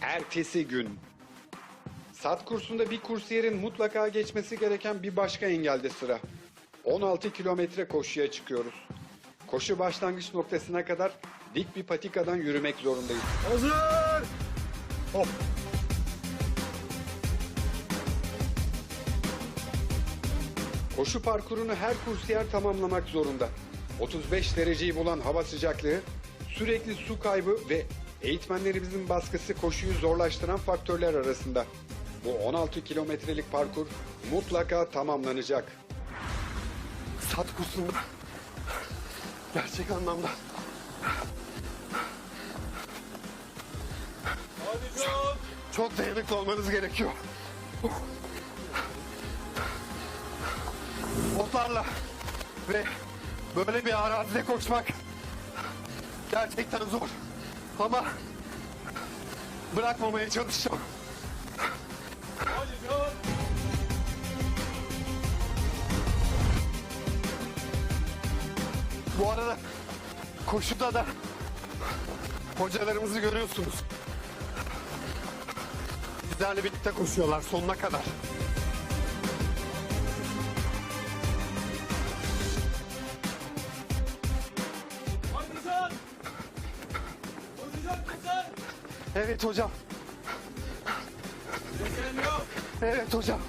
Ertesi gün. Sat kursunda bir kursiyerin mutlaka geçmesi gereken bir başka engelde sıra. 16 kilometre koşuya çıkıyoruz. Koşu başlangıç noktasına kadar dik bir patikadan yürümek zorundayız. Hazır. Hop. Koşu parkurunu her kursiyer tamamlamak zorunda. 35 dereceyi bulan hava sıcaklığı, sürekli su kaybı ve eğitmenlerimizin baskısı koşuyu zorlaştıran faktörler arasında. Bu 16 kilometrelik parkur mutlaka tamamlanacak. Sat kursunda gerçek anlamda çok dayanıklı olmanız gerekiyor. Botlarla ve böyle bir arazide koşmak gerçekten zor. Ama bırakmamaya çalışacağım. Bu arada koşuda da hocalarımızı görüyorsunuz. Bizlerle birlikte koşuyorlar sonuna kadar. Evet hocam. Evet hocam.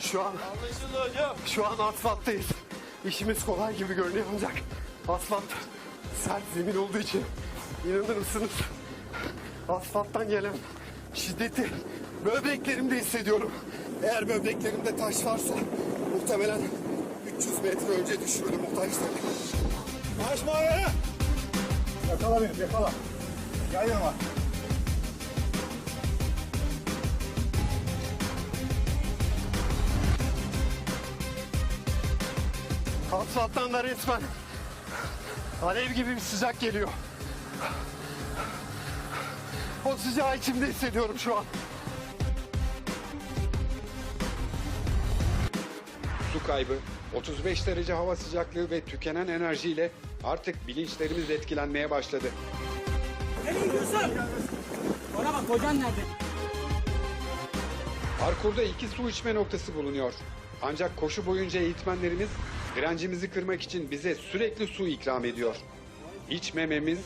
Şu an Anlaşıldı hocam. şu an asfalttayız. İşimiz kolay gibi görünüyor ancak asfalt sert zemin olduğu için inanır mısınız? Asfalttan gelen şiddeti böbreklerimde hissediyorum. Eğer böbreklerimde taş varsa muhtemelen 300 metre önce düşürdüm o taşları. Kaçma ayağa. Yakala beni yakala. Gel yanıma. Asfalttan da resmen alev gibi bir sıcak geliyor. O sıcağı içimde hissediyorum şu an. Su kaybı, 35 derece hava sıcaklığı ve tükenen enerjiyle artık bilinçlerimiz etkilenmeye başladı. Nereye gidiyorsun? Bana bak kocan nerede? Parkurda iki su içme noktası bulunuyor. Ancak koşu boyunca eğitmenlerimiz direncimizi kırmak için bize sürekli su ikram ediyor. İçmememiz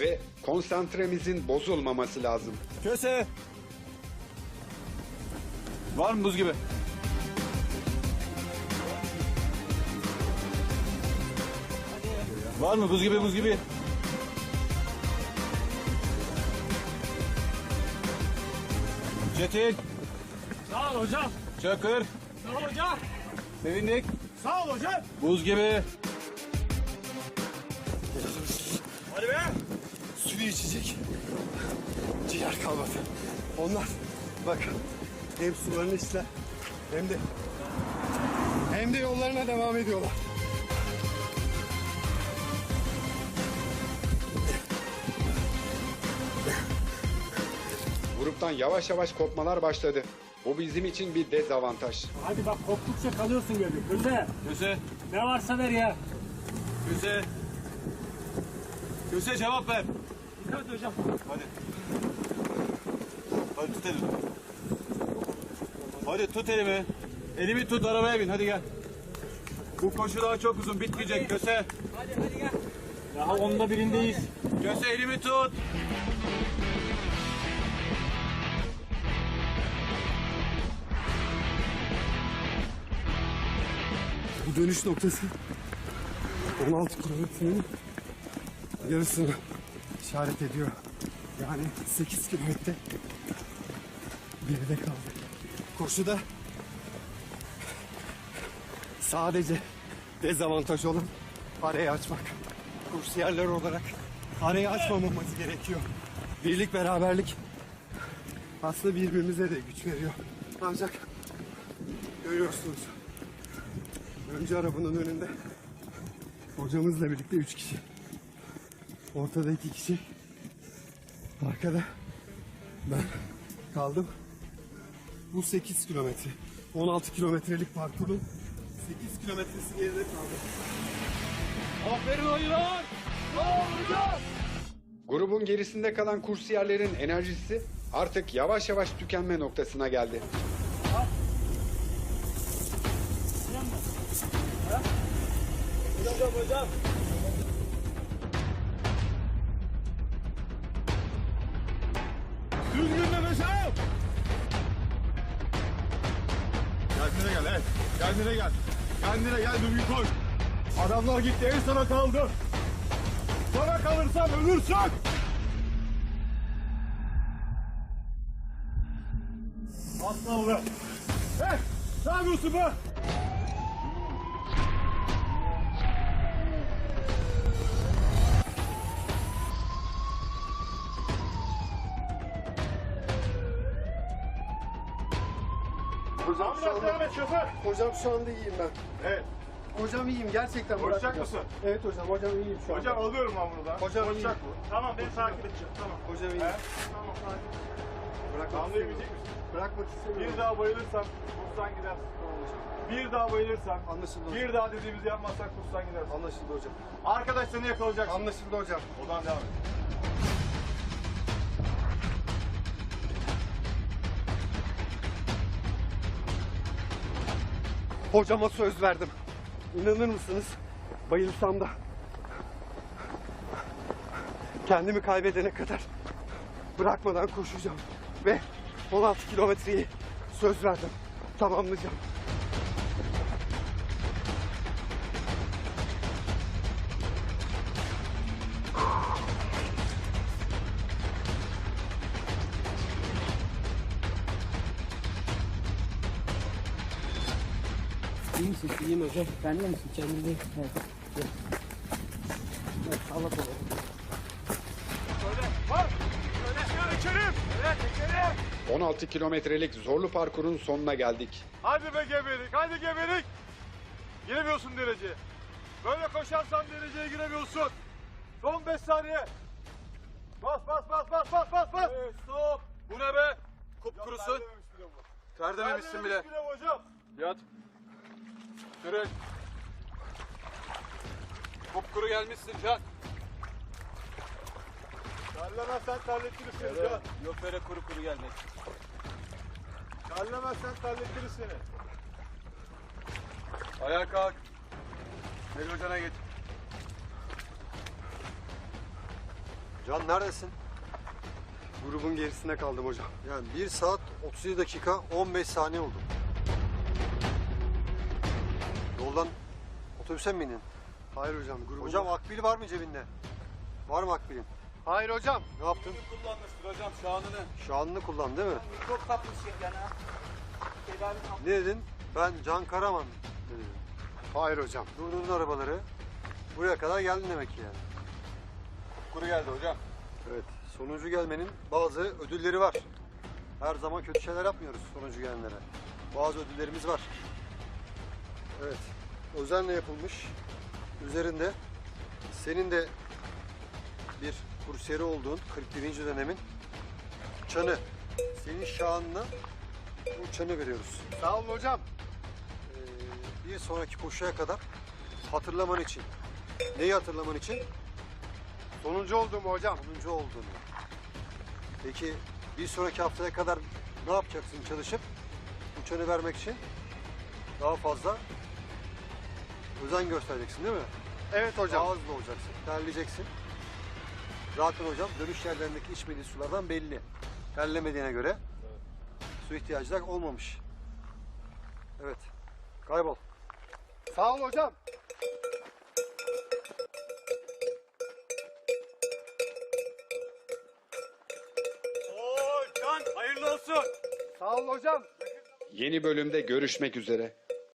ve konsantremizin bozulmaması lazım. Köse. Var mı buz gibi? Var mı buz gibi buz gibi? Çetin, Sağ ol hocam. Çakır, Sağ ol hocam. Sevindik, Sağ ol hocam. buz gibi. Hadi be. Suyu içecek. Ciğer kalmadı. Onlar bak hem sularını içler hem de hem de yollarına devam ediyorlar. Gruptan yavaş yavaş kopmalar başladı. Bu bizim için bir dezavantaj. Hadi bak koptukça kalıyorsun gibi. Köse Köse, ne varsa ver ya. Köse. Köse cevap ver. Dikkat hocam. Hadi. Hadi tut elimi. Hadi tut elimi. Elimi tut arabaya bin hadi gel. Bu koşu daha çok uzun bitmeyecek Köse. Hadi hadi gel. Daha onda birindeyiz. Köse elimi tut. Dönüş noktası 16 kilometrenin yarısını işaret ediyor. Yani 8 kilometre geride kaldı. Koşuda sadece dezavantaj olan arayı açmak. Kursiyerler olarak arayı açmamamız gerekiyor. Birlik beraberlik aslında birbirimize de güç veriyor. Ancak görüyorsunuz Önce arabanın önünde hocamızla birlikte üç kişi. Ortada iki kişi. Arkada ben kaldım. Bu 8 kilometre. 16 kilometrelik parkurun 8 kilometresi geride kaldı. Aferin oyunlar. Grubun gerisinde kalan kursiyerlerin enerjisi artık yavaş yavaş tükenme noktasına geldi. Hocam hocam. Düzgün nefes al. Kendine gel evet. Kendine gel. Kendine gel düzgün koş. Adamlar gitti en sana kaldı. Sana kalırsan ölürsün. Aslan be. Hey, ne yapıyorsun be? Hocam Ambulans devam et şoför. hocam şu anda iyiyim ben. Evet. Hocam iyiyim gerçekten. Koşacak bırakmayacağım. mısın? Evet hocam hocam iyiyim şu Hocam anda. alıyorum ben buradan. Hocam Koşacak iyi. bu. Tamam beni takip edeceğim. Tamam. Hocam iyiyim. He? Tamam takip Bırakmak Anlayabilecek misin? Bırakmak istemiyorum. Bir daha bayılırsan kurstan gider. Bir daha bayılırsan, Anlaşıldı hocam. bir daha dediğimizi yapmazsak kurstan gider. Anlaşıldı hocam. Arkadaş seni yakalayacak. Anlaşıldı hocam. Odan devam et. Hocama söz verdim. İnanır mısınız? Bayılsam da kendimi kaybedene kadar bırakmadan koşacağım. Ve 16 kilometreyi söz verdim. Tamamlayacağım. Misin? İyiyim hocam. Ben de misin? Evet. Gel. Evet, Allah korusun. Var. Öyle içerim. Evet içerim. 16 kilometrelik zorlu parkurun sonuna geldik. Hadi be geberik, hadi geberik. Giremiyorsun dereceye. Böyle koşarsan dereceye giremiyorsun. Son 5 saniye. Bas bas bas bas bas bas bas. stop. Bu ne be? Kupkurusun. Terlememişsin bile. hocam. Yat. Sürün. Kupkuru gelmişsin Can. Terlemezsen terletiriz seni Can. Yok kuru kuru gelmek. Terlemezsen terletiriz seni. Ayağa kalk. Melih hocana git. Can neredesin? Grubun gerisinde kaldım hocam. Yani 1 saat 37 dakika 15 saniye oldu. Yoldan otobüse mi bindin? Hayır hocam. Grubun... Hocam akbil var mı cebinde? Var mı akbilin? Hayır hocam. Ne yaptın? Kullanmıştır hocam şanını. Şanını kullan değil mi? Çok kapmış yani. Tedavi Ne dedin? Ben Can Karaman dedim. Hayır hocam. Durdurdun arabaları. Buraya kadar geldin demek ki yani. Kuru geldi hocam. Evet. Sonuncu gelmenin bazı ödülleri var. Her zaman kötü şeyler yapmıyoruz sonuncu gelenlere. Bazı ödüllerimiz var. Evet. Özenle yapılmış. Üzerinde senin de bir kursiyeri olduğun 41. dönemin çanı. Senin şanına bu çanı veriyoruz. Sağ olun hocam. Ee, bir sonraki koşuya kadar hatırlaman için. Neyi hatırlaman için? Sonuncu olduğumu hocam. Sonuncu olduğunu. Peki bir sonraki haftaya kadar ne yapacaksın çalışıp uçanı vermek için? Daha fazla özen göstereceksin değil mi? Evet hocam. Hızlı olacaksın, terleyeceksin. Zaten hocam dönüş yerlerindeki içmediği sulardan belli. Terlemediğine göre su ihtiyacı da olmamış. Evet. Kaybol. Sağ ol hocam. Oo Can hayırlı olsun. Sağ ol hocam. Yeni bölümde görüşmek üzere.